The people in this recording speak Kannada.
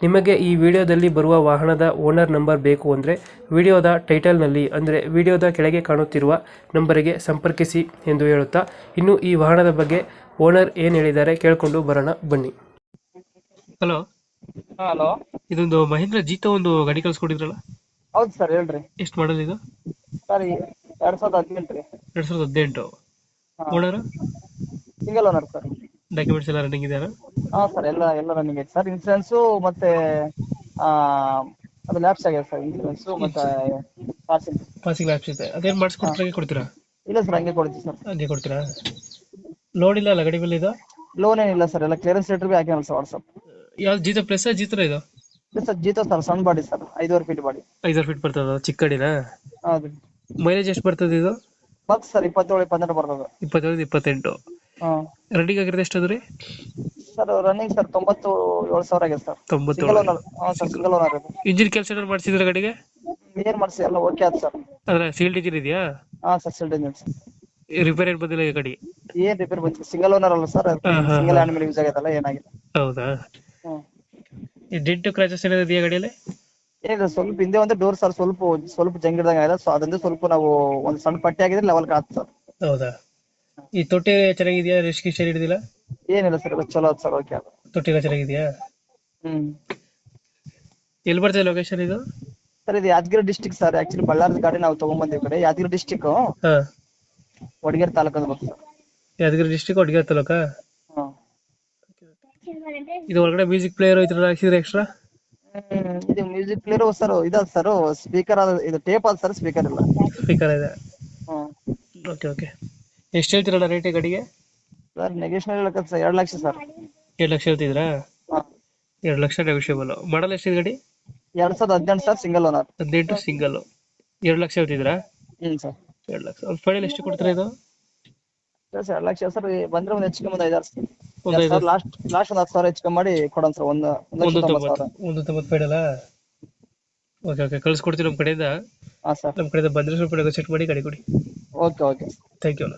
ನಿಮಗೆ ಈ ವಿಡಿಯೋದಲ್ಲಿ ಬರುವ ವಾಹನದ ಓನರ್ ನಂಬರ್ ಬೇಕು ಅಂದರೆ ವಿಡಿಯೋದ ಟೈಟಲ್ನಲ್ಲಿ ಅಂದರೆ ವಿಡಿಯೋದ ಕೆಳಗೆ ಕಾಣುತ್ತಿರುವ ನಂಬರಿಗೆ ಸಂಪರ್ಕಿಸಿ ಎಂದು ಹೇಳುತ್ತಾ ಇನ್ನು ಈ ವಾಹನದ ಬಗ್ಗೆ ಓನರ್ ಏನು ಹೇಳಿದ್ದಾರೆ ಕೇಳಿಕೊಂಡು ಬರೋಣ ಬನ್ನಿ. ಹಲೋ. ಹಲೋ. ಇದೊಂದು ಮಹೇಂದ್ರ ಜೀತ ಒಂದು ಗಾಡಿ ಕಳ್ಸ್ಕೊಟ್ಟಿದ್ರಲ್ಲ? ಹೌದು ಸರ್ ಹೇಳ್ರಿ. ಎಷ್ಟು ಮಾಡಲ್ ಇದು? ಸರ್ ಎರಡ್ ಸಾವಿರದ ಹದಿನೆಂಟು ರೀ. ಎರಡು ಸಾವಿರದ ಹದಿನೆಂಟು. Owner? Single owner sir. Documents ಎಲ್ಲ ರನ್ನಿಂಗ್ ಇದೆಯಾ? ಹಾ ಸರ್ ಎಲ್ಲ ಎಲ್ಲ ರನ್ನಿಂಗ್ ಐತೆ ಸರ್ ಇನ್ಸೂರೆನ್ಸು ಮತ್ತೆ ಆ, ಅದು ಲ್ಯಾಪ್ಸ್ ಆಗಿದೆ ಸರ್ ಇನ್ಸೂರೆನ್ಸು ಮತ್ತೆ ಪಾಸಿಂಗ್ ಪಾಸಿಂಗ್ ಲ್ಯಾಪ್ಸ್ ಇದೆ. ಅದೇನು ಹಂಗೆ ಕೊಡ್ತೀರಾ? ಇಲ್ಲ ಸರ್ ಹಂಗೆ ಕೊಡ್ತೀವಿ ಸರ್ ಹಂಗೆ ಕೊಡ್ತೀರಾ? ಲೋನ್ ಇಲ್ಲ ಅಲ್ಲ ಗಾಡಿ ಮೇಲೆ ಇದು? ಲೋನ್ ಏನಿಲ್ಲ ಸರ್ ಎಲ್ಲ ಕ್ಲಿಯರೆನ್ಸ್ ಲೆಟರ್ ಬಿ ಹಾಕಿನಲ್ಲ ಸರ್ ವಾಟ್ಸಪ್ ಯಾವ್ದು ಜೀತ ಪ್ಲಸ್ ಜೀತರ ಇದು? ಇಲ್ಲ ಸರ್ ಜೀತ ಸರ್ ಸಣ್ಣ ಬಾಡಿ ಸರ್ ಐದುವರೆ ಫೀಟ್ ಬಾಡಿ ಐದಾರು ಫೀಟ್ ಬರ್ತದ ಚಿಕ್ಕ ಗಾಡಿನಾ? ಹೌದು. ಮೈಲೇಜ್ ಎಷ್ಟು ಬರ್ತದೆ ಇದು? ಬಸ್ ಸರ್ ಇಪ್ಪತ್ತೇಳು ಇಪ್ಪತ್ತೆಂಟು ಬರ್ತದೆ. ಇಪ್ಪತ್ತೈದು ಇಪ್ಪತ್ತೆಂಟು. ಹಾಂ. ರನ್ನಿಂಗ್ ಆಗಿರೋದು ಎಷ್ಟು ಅದು ರೀ? ಸರ್ ರನ್ನಿಂಗ್ ಸರ್ ತೊಂಬತ್ತು ಏಳು ಸಾವಿರ ಆಗಿದೆ ಸರ್. ಸಿಂಗಲ್ ತೊಂಬತ್ತೇಳು ಓನರ್ ಹಾಂ ಸರ್ ಸಿಂಗಲ್ ಓನರ್ ಇದೆ. ಇಂಜಿನ್ ಕೆಲಸ ಏನಾದ್ರು ಮಾಡಿಸಿದ್ರೆ ಗಾಡಿಗೆ? ಏನ್ ಮಾಡಿಸಿ ಎಲ್ಲ ಓಕೆ ಆಯ್ತು ಸರ್. ಅಂದ್ರೆ ಸೀಲ್ಡ್ ಇಂಜಿನ್ ಇದೆಯಾ? ಹಾಂ sir sealed engine sir. Repair ಏನು ಬಂದಿಲ್ಲ ಈ ಗಾಡಿ? ಏನ್ ರಿಪೇರ್ ಬಂತು ಸಿಂಗಲ್ ಓನರ್ ಅಲ್ಲ ಸರ್ ಹಾ, ಹಾ, ಸಿಂಗಲ್ ಹಾ. ಹ್ಯಾಂಡ್ ಮೇಲೆ ಯೂಸ್ ಆಗೈತಲ್ಲ ಏನಾಗಿಲ್ಲ. ಹೌದಾ? ಹ್ಮ್. ಈ ಡಿಂಟು ಕ್ರಾಚಸ್ ಏನಾದ್ರು ಇದೆಯಾ ಗಾಡಿಯಲ್ಲಿ? ಏನಿಲ್ಲ ಸ್ವಲ್ಪ ಹಿಂದೆ ಒಂದು ಡೋರ್ ಸರ್ ಸ್ವಲ್ಪ ಸ್ವಲ್ಪ ಜಂಗಿಡ್ದಂಗ ಆಗಿದೆ ಸೊ ಅದರಿಂದ ಸ್ವಲ್ಪ ನಾವು ಒಂದು ಸಣ್ಣ ಪಟ್ಟಿ ಆಗಿದ್ರೆ ಲೆವೆಲ್ ಆಯ್ತು ಸರ್. ಹೌದಾ? ಈ ತೊಟ್ಟಿ ಚೆನ್ನಾಗಿದ್ಯಾ? ರಿಸ್ಕ್ ಗಿಸ್ಟ್ ಹಿಡಿದಿಲ್ಲ? ಏನಿಲ್ಲ ಸರ್ ಚಲೋ ಸರ್ ಓಕೆ ಅದು ತೊಟ್ಟಿ ಎಲ್ಲ ಚೆನ್ನಾಗಿದೆಯಾ? ಹ್ಮ್. ಎಲ್ಲಿ ಬರ್ತದೆ ಲೊಕೇಶನ್ ಇದು? ಸರ್ ಇದು Yadagiri district sir actually Ballari ಗಾಡಿ ನಾವು ತಗೊಂಡ್ಬಂದಿವಿ ಕಡೆ. ಯಾದಗಿರಿ ಡಿಸ್ಟಿಕ್ ಹಾ. ವಡಗೇರಿ ತಾಲೂಕು ಅಂತ ಬರ್ತದೆ ಯಾದಗಿರಿ ಡಿಸ್ಟಿಕ್ ಒಡಗೇರ್ ತಾಲೂಕ? ಹ್ಮ್ ಇದು ಒಳಗಡೆ ಮ್ಯೂಸಿಕ್ ಪ್ಲೇಯರ್ ಐತ್ರ ಹಾಕ್ಸಿದ್ರೆ ಎಕ್ಸ್ಟ್ರಾ ಹ್ಮ್, ಇದು ಮ್ಯೂಸಿಕ್ ಪ್ಲೇಯರ್ ಸರ್ ಇದು ಸರ್ ಸ್ಪೀಕರ್ ಇದು ಟೇಪ್ ಅದ ಸರ್ ಸ್ಪೀಕರ್ ಇಲ್ಲ. ಸ್ಪೀಕರ್ ಇದೆ. ಹ್ಮ್. ಓಕೆ ಓಕೆ ಎಷ್ಟು ಹೇಳ್ತೀರಲ್ಲ ರೇಟ್ ಗಾಡಿಗೆ? ಸರ್ ನೆಗೆಷನಲ್ ಹೇಳಕ್ಕೆ ಸರ್ ಎರಡು ಲಕ್ಷ ಸರ್. ಎರಡು ಲಕ್ಷ ಹೇಳ್ತಿದ್ರಾ? ಎರಡ್ ಎರಡು ಲಕ್ಷ ನೆಗೋಷಿಯಬಲ್ ಮಾಡಲ್ ಎಷ್ಟಿದೆ ಗಾಡಿ? ಎರಡ್ ಸಾವಿರದ ಹದಿನೆಂಟು ಸರ್ ಸಿಂಗಲ್ ಓನರ್ ಹದಿನೆಂಟು ಸಿಂಗಲ್ ಎರಡು ಲಕ್ಷ ಹೇಳ್ತಿದ್ರಾ? ಹ್ಮ್ ಸರ್. ಎರಡು ಲಕ್ಷ. ಒಂದು ಫೈನಲ್ ಎಷ್ಟು ಕೊಡ್ತೀರಾ ಇದು? ಸರ್ ಎರಡು ಲಕ್ಷ ಸರ್ ಬಂದ್ರೆ ಒಂದು ಹೆಚ್ಚು ಕಮ್ಮಿ ಒಂದು ಐದಾರು ಒಂದು ಐದು ಲಾಸ್ಟ್ ಲಾಸ್ಟ್ ಒಂದು ಹತ್ತು ಸಾವಿರ ಹೆಚ್ಚು ಕಮ್ಮಿ ಮಾಡಿ ಕೊಡೋಣ ಸರ್ ಒಂದು ಒಂದು ಲಕ್ಷ ಒಂದು ತೊಂಬತ್ತು ತೊಂಬತ್ತು ಸಾವಿರ. ಒಂದು ತೊಂಬತ್ತು ಫೈನಲ್ಲ ಓಕೆ ಓಕೆ ಕಳ್ಸ್ಕೊಡ್ತೀವಿ ನಮ್ಮ ಕಡೆಯಿಂದ. ಹಾಂ ಸರ್. ನಮ್ಮ ಕಡೆಯಿಂದ ಬಂದ್ರೆ ಸ್ವಲ್ಪ ನೆಗೋಸಿಯೇಟ್ ಮಾಡಿ ಗಾಡಿ ಕೊಡಿ. ಓಕೆ ಓಕೆ ಥ್ಯಾಂಕ್ ಯು ಅಣ್ಣ.